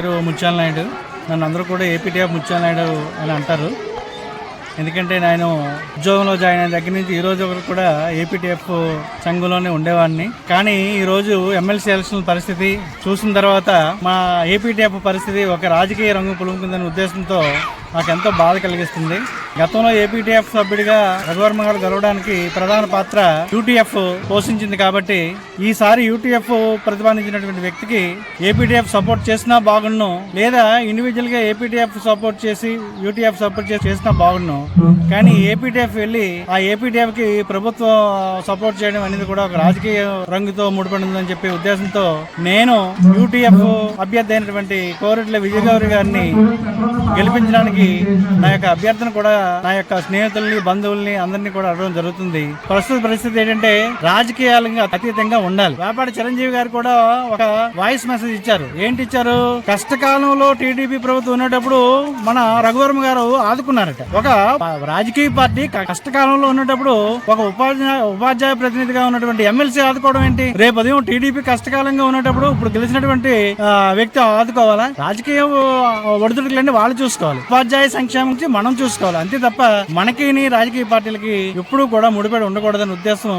పేరు ముత్యాల నాయుడు నన్ను అందరూ కూడా ఏపీటీఎఫ్ ముత్యాల నాయుడు అని అంటారు. ఎందుకంటే నేను ఉద్యోగంలో జాయిన్ అయిన దగ్గర నుంచి ఈ రోజు వరకు కూడా ఏపీటీఎఫ్ సంఘంలోనే ఉండేవాడిని. కానీ ఈరోజు ఎమ్మెల్సీ ఎలక్షన్ పరిస్థితి చూసిన తర్వాత మా ఏపీటీఎఫ్ పరిస్థితి ఒక రాజకీయ రంగు పులుముకుందనే ఉద్దేశంతో నాకు ఎంతో బాధ కలిగిస్తుంది. గతంలో ఏపీటీఎఫ్ సభ్యుడిగా రఘువర్మ గారు గెలవడానికి ప్రధాన పాత్ర యూటీఎఫ్ పోషించింది కాబట్టి ఈసారి యూటీఎఫ్ ప్రతిపాదించినటువంటి వ్యక్తికి ఏపీటీఎఫ్ సపోర్ట్ చేసినా బాగుండు లేదా ఇండివిజువల్గా ఏపీటీఎఫ్ సపోర్ట్ చేసి యూటీఎఫ్ సపోర్ట్ చేసి చేసినా బాగుండు కానీ ఏపీటీఎఫ్ వెళ్ళి ఆ ఏపీటీఎఫ్కి ప్రభుత్వం సపోర్ట్ చేయడం అనేది కూడా ఒక రాజకీయ రంగుతో ముడిపడిందని చెప్పే ఉద్దేశంతో నేను యూటీఎఫ్ అభ్యర్థి అయినటువంటి కోరెట్ల విజయగౌరి గారిని గెలిపించడానికి నా యొక్క అభ్యర్థన కూడా నా యొక్క స్నేహితుల్ని బంధువుల్ని అందరినీ కూడా అడగడం జరుగుతుంది. ప్రస్తుత పరిస్థితి ఏంటంటే రాజకీయాలంగా అతీతంగా ఉండాలి. వ్యాపారి చిరంజీవి గారు కూడా ఒక వాయిస్ మెసేజ్ ఇచ్చారు. ఏంటి ఇచ్చారు? కష్టకాలంలో టీడీపీ ప్రభుత్వం ఉన్నప్పుడు మన రఘువర్మ గారు ఆదుకున్నారట. ఒక రాజకీయ పార్టీ కష్టకాలంలో ఉన్నప్పుడు ఒక ఉపాధ్యాయ ఉపాధ్యాయ ప్రతినిధిగా ఉన్నటువంటి ఎమ్మెల్సీ ఆదుకోవడం ఏంటి? రేపు ఉదయం టీడీపీ కష్టకాలంగా ఉన్నప్పుడు ఇప్పుడు గెలిచినటువంటి వ్యక్తి ఆదుకోవాలా? రాజకీయ ఒడిదుడుకులన్నీ వాళ్ళు చూసుకోవాలి. ఉపాధ్యాయ సంక్షేమం మనం చూసుకోవాలి. అంతే తప్ప మనకి రాజకీయ పార్టీలకి ఎప్పుడూ కూడా ముడిపడి ఉండకూడదనే ఉద్దేశం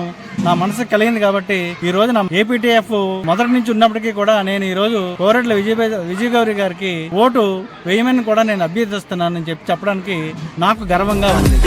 నా మనసుకు కలిగింది కాబట్టి ఈ రోజు నా ఏపీటీఎఫ్ మొదటి నుంచి ఉన్నప్పటికీ కూడా నేను ఈ రోజు కోరెట్ల విజయ విజయగౌరి గారికి ఓటు వేయమని కూడా నేను అభ్యర్థిస్తున్నానని చెప్పి చెప్పడానికి నాకు గర్వంగా ఉంది.